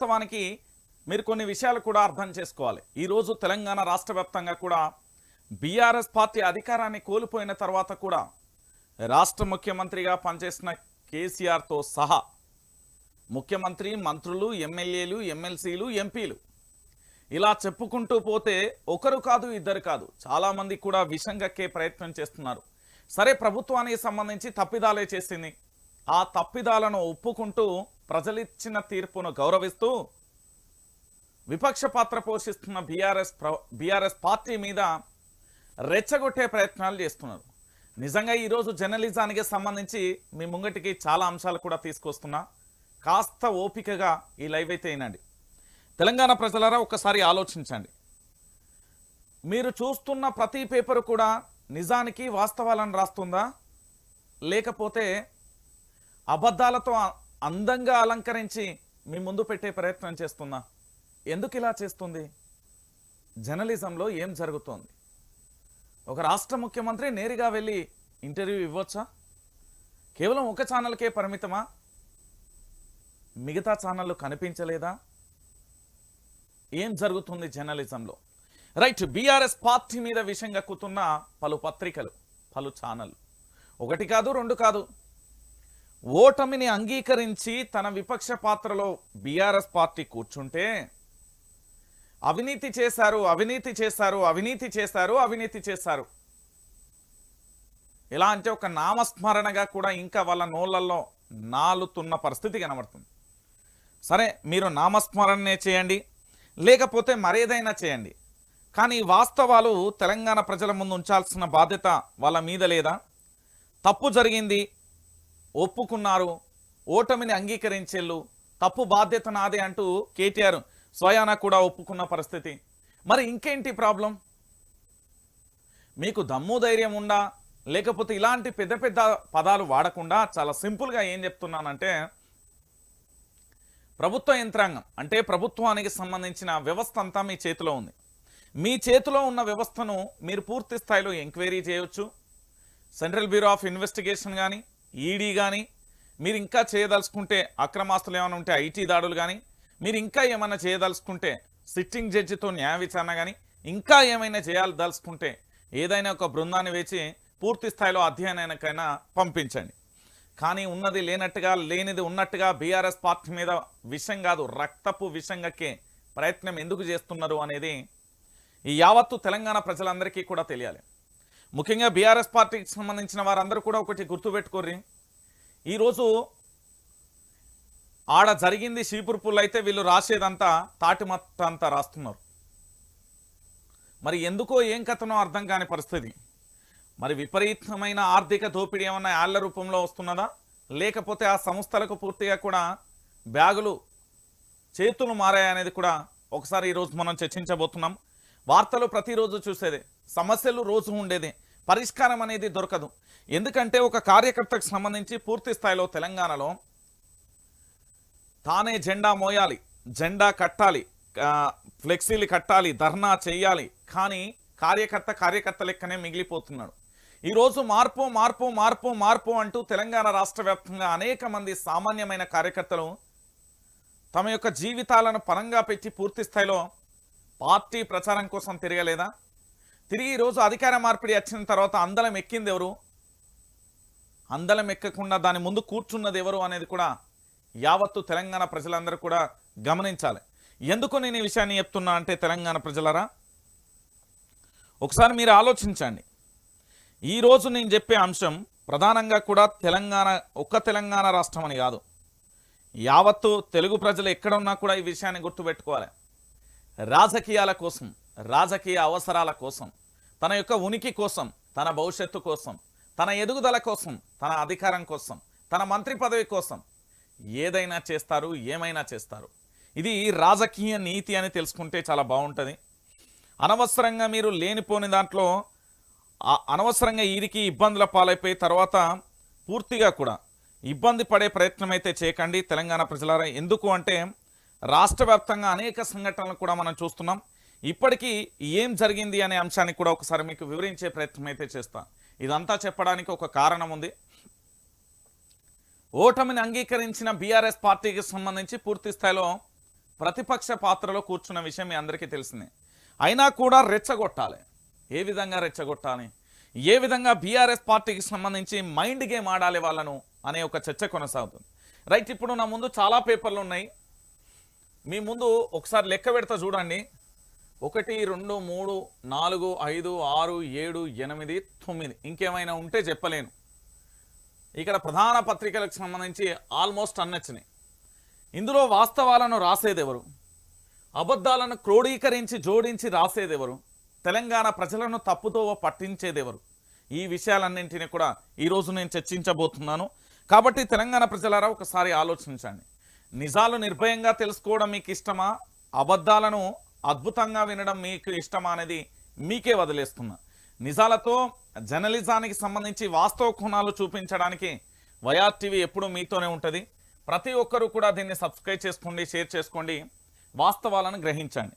వాస్తవానికి మీరు కొన్ని విషయాలు కూడా అర్థం చేసుకోవాలి. ఈరోజు తెలంగాణ రాష్ట్ర వ్యాప్తంగా కూడా బీఆర్ఎస్ పార్టీ అధికారాన్ని కోల్పోయిన తర్వాత కూడా రాష్ట్ర ముఖ్యమంత్రిగా పనిచేసిన కేసీఆర్తో సహా ముఖ్యమంత్రి మంత్రులు ఎమ్మెల్యేలు ఎమ్మెల్సీలు ఎంపీలు ఇలా చెప్పుకుంటూ పోతే ఒకరు కాదు ఇద్దరు కాదు. చాలామంది కూడా విషం కక్కే ప్రయత్నం చేస్తున్నారు. సరే ప్రభుత్వానికి సంబంధించి తప్పిదాలే చేసింది. ఆ తప్పిదాలను ఒప్పుకుంటూ ప్రజలిచ్చిన తీర్పును గౌరవిస్తూ విపక్ష పాత్ర పోషిస్తున్న బీఆర్ఎస్ బీఆర్ఎస్ పార్టీ మీద రెచ్చగొట్టే ప్రయత్నాలు చేస్తున్నారు. నిజంగా ఈరోజు జర్నలిజానికి సంబంధించి మీ ముంగటికి చాలా అంశాలు కూడా తీసుకొస్తున్నా. కాస్త ఓపికగా ఈ లైవ్ అయితే అయినండి తెలంగాణ ప్రజలారా ఒక్కసారి ఆలోచించండి. మీరు చూస్తున్న ప్రతి పేపర్ కూడా నిజానికి వాస్తవాలను రాస్తుందా? లేకపోతే అబద్ధాలతో అందంగా అలంకరించి మీ ముందు పెట్టే ప్రయత్నం చేస్తున్నా. ఎందుకు ఇలా చేస్తుంది? జర్నలిజంలో ఏం జరుగుతోంది? ఒక రాష్ట్ర ముఖ్యమంత్రి నేరుగా వెళ్ళి ఇంటర్వ్యూ ఇవ్వచ్చా? కేవలం ఒక ఛానల్కే పరిమితమా? మిగతా ఛానళ్ళు కనిపించలేదా? ఏం జరుగుతుంది జర్నలిజంలో? రైట్ బీఆర్ఎస్ పార్టీ మీద విషయం గక్కుతున్న పలు పత్రికలు పలు ఛానళ్ళు. ఒకటి కాదు రెండు కాదు. ఓటమిని అంగీకరించి తన విపక్ష పాత్రలో బీఆర్ఎస్ పార్టీ కూర్చుంటే అవినీతి చేశారు అవినీతి చేశారు అవినీతి చేశారు అవినీతి చేశారు. ఎలా అంటే ఒక నామస్మరణగా కూడా ఇంకా వాళ్ళ నోళ్ళల్లో నాలుతున్న పరిస్థితి కనబడుతుంది. సరే మీరు నామస్మరణనే చేయండి లేకపోతే మరేదైనా చేయండి. కానీ వాస్తవాలు తెలంగాణ ప్రజల ముందు ఉంచాల్సిన బాధ్యత వాళ్ళ మీద లేదా? తప్పు జరిగింది ఒప్పుకున్నారు. ఓటమిని అంగీకరించేళ్ళు. తప్పు బాధ్యత నాదే అంటూ కేటీఆర్ స్వయాన కూడా ఒప్పుకున్న పరిస్థితి. మరి ఇంకేంటి ప్రాబ్లం? మీకు దమ్ము ధైర్యం ఉందా లేకపోతే ఇలాంటి పెద్ద పెద్ద పదాలు వాడకుండా చాలా సింపుల్గా ఏం చెప్తున్నానంటే ప్రభుత్వ యంత్రాంగం అంటే ప్రభుత్వానికి సంబంధించిన వ్యవస్థ అంతా మీ చేతిలో ఉంది. మీ చేతిలో ఉన్న వ్యవస్థను మీరు పూర్తి స్థాయిలో ఎంక్వైరీ చేయొచ్చు. సెంట్రల్ బ్యూరో ఆఫ్ ఇన్వెస్టిగేషన్ కానీ ఈడీ కానీ మీరు ఇంకా చేయదలుచుకుంటే అక్రమాస్తులు ఏమైనా ఉంటే ఐటీ దాడులు కానీ మీరు ఇంకా ఏమైనా చేయదలుచుకుంటే సిట్టింగ్ జడ్జితో న్యాయ విచారణ కానీ ఇంకా ఏమైనా చేయాలదలుచుకుంటే ఏదైనా ఒక బృందాన్ని వేచి పూర్తి స్థాయిలో అధ్యయనానికైనా పంపించండి. కానీ ఉన్నది లేనట్టుగా లేనిది ఉన్నట్టుగా బీఆర్ఎస్ పార్టీ మీద విషం కాదు రక్తపు విషంగక్కే ప్రయత్నం ఎందుకు చేస్తున్నారు అనేది ఈ యావత్తు తెలంగాణ ప్రజలందరికీ కూడా తెలియాలి. ముఖ్యంగా బీఆర్ఎస్ పార్టీకి సంబంధించిన వారందరూ కూడా ఒకటి గుర్తుపెట్టుకోర్రి. ఈరోజు ఆడ జరిగింది చీపురు అయితే వీళ్ళు రాసేదంతా తాటిమత్త అంతా రాస్తున్నారు. మరి ఎందుకో ఏం కథనో అర్థం కాని పరిస్థితి. మరి విపరీతమైన ఆర్థిక దోపిడీ ఏమన్నా యాళ్ళ రూపంలో వస్తున్నదా? లేకపోతే ఆ సంస్థలకు పూర్తిగా కూడా బ్యాగులు చేతులు మారాయనేది కూడా ఒకసారి ఈరోజు మనం చర్చించబోతున్నాం. వార్తలు ప్రతిరోజు చూసేదే. సమస్యలు రోజు ఉండేదే. పరిష్కారం అనేది దొరకదు. ఎందుకంటే ఒక కార్యకర్తకు సంబంధించి పూర్తి స్థాయిలో తెలంగాణలో తానే జెండా మోయాలి జెండా కట్టాలి ఫ్లెక్సీలు కట్టాలి ధర్నా చేయాలి. కానీ కార్యకర్త కార్యకర్త లెక్కనే మిగిలిపోతున్నాడు. ఈరోజు మార్పు మార్పు మార్పు మార్పు అంటూ తెలంగాణ రాష్ట్ర వ్యాప్తంగా అనేక మంది సామాన్యమైన కార్యకర్తలు తమ యొక్క జీవితాలను పరంగా పెట్టి పూర్తి స్థాయిలో పార్టీ ప్రచారం కోసం తిరగలేదా? తిరిగి ఈరోజు అధికార మార్పిడి వచ్చిన తర్వాత అందలం ఎక్కింది ఎవరు? అందలం ఎక్కకుండా దాని ముందు కూర్చున్నది ఎవరు అనేది కూడా యావత్తు తెలంగాణ ప్రజలందరూ కూడా గమనించాలి. ఎందుకు నేను ఈ విషయాన్ని చెప్తున్నా అంటే తెలంగాణ ప్రజలరా? ఒకసారి మీరు ఆలోచించండి. ఈరోజు నేను చెప్పే అంశం ప్రధానంగా కూడా తెలంగాణ ఒక్క తెలంగాణ రాష్ట్రం అని కాదు. యావత్తు తెలుగు ప్రజలు ఎక్కడున్నా కూడా ఈ విషయాన్ని గుర్తుపెట్టుకోవాలి. రాజకీయాల కోసం రాజకీయ అవసరాల కోసం తన యొక్క ఉనికి కోసం తన భవిష్యత్తు కోసం తన ఎదుగుదల కోసం తన అధికారం కోసం తన మంత్రి పదవి కోసం ఏదైనా చేస్తారు ఏమైనా చేస్తారు. ఇది రాజకీయ నీతి అని తెలుసుకుంటే చాలా బాగుంటుంది. అనవసరంగా మీరు లేనిపోని దాంట్లో అనవసరంగా వీరికి ఇబ్బందుల పాలైపోయి తర్వాత పూర్తిగా కూడా ఇబ్బంది పడే ప్రయత్నం అయితే చేయకండి తెలంగాణ ప్రజలారా. ఎందుకు అంటే రాష్ట్ర వ్యాప్తంగా అనేక సంఘటనలు కూడా మనం చూస్తున్నాం. ఇప్పటికీ ఏం జరిగింది అనే అంశాన్ని కూడా ఒకసారి మీకు వివరించే ప్రయత్నం అయితే చేస్తాను ఇదంతా చెప్పడానికి ఒక కారణం ఉంది. ఓటమిని అంగీకరించిన బీఆర్ఎస్ పార్టీకి సంబంధించి పూర్తి స్థాయిలో ప్రతిపక్ష పాత్రలో కూర్చున్న విషయం మీ అందరికీ తెలిసిందే. అయినా కూడా రెచ్చగొట్టాలి. ఏ విధంగా రెచ్చగొట్టాలి? ఏ విధంగా బీఆర్ఎస్ పార్టీకి సంబంధించి మైండ్ గేమ్ ఆడాలి వాళ్ళను అనే ఒక చర్చ కొనసాగుతుంది. రైట్ ఇప్పుడు నా ముందు చాలా పేపర్లు ఉన్నాయి. మీ ముందు ఒకసారి లెక్క పెడతా చూడండి. ఒకటి రెండు మూడు నాలుగు ఐదు ఆరు ఏడు ఎనిమిది తొమ్మిది. ఇంకేమైనా ఉంటే చెప్పలేను. ఇక్కడ ప్రధాన పత్రికలకు సంబంధించి ఆల్మోస్ట్ అన్నచ్చినాయి. ఇందులో వాస్తవాలను రాసేదెవరు? అబద్ధాలను క్రోడీకరించి జోడించి రాసేదెవరు? తెలంగాణ ప్రజలను తప్పుతో పట్టించేదెవరు? ఈ విషయాలన్నింటినీ కూడా ఈరోజు నేను చర్చించబోతున్నాను. కాబట్టి తెలంగాణ ప్రజలారా ఒకసారి ఆలోచించండి. నిజాలు నిర్భయంగా తెలుసుకోవడం మీకు ఇష్టమా? అబద్ధాలను అద్భుతంగా వినడం మీకు ఇష్టమా అనేది మీకే వదిలేస్తున్నా. నిజాలతో జర్నలిజానికి సంబంధించి వాస్తవ కోణాలు చూపించడానికి వైఆర్ టీవీ ఎప్పుడూ మీతోనే ఉంటుంది. ప్రతి ఒక్కరూ కూడా దీన్ని సబ్స్క్రైబ్ చేసుకోండి షేర్ చేసుకోండి వాస్తవాలను గ్రహించండి.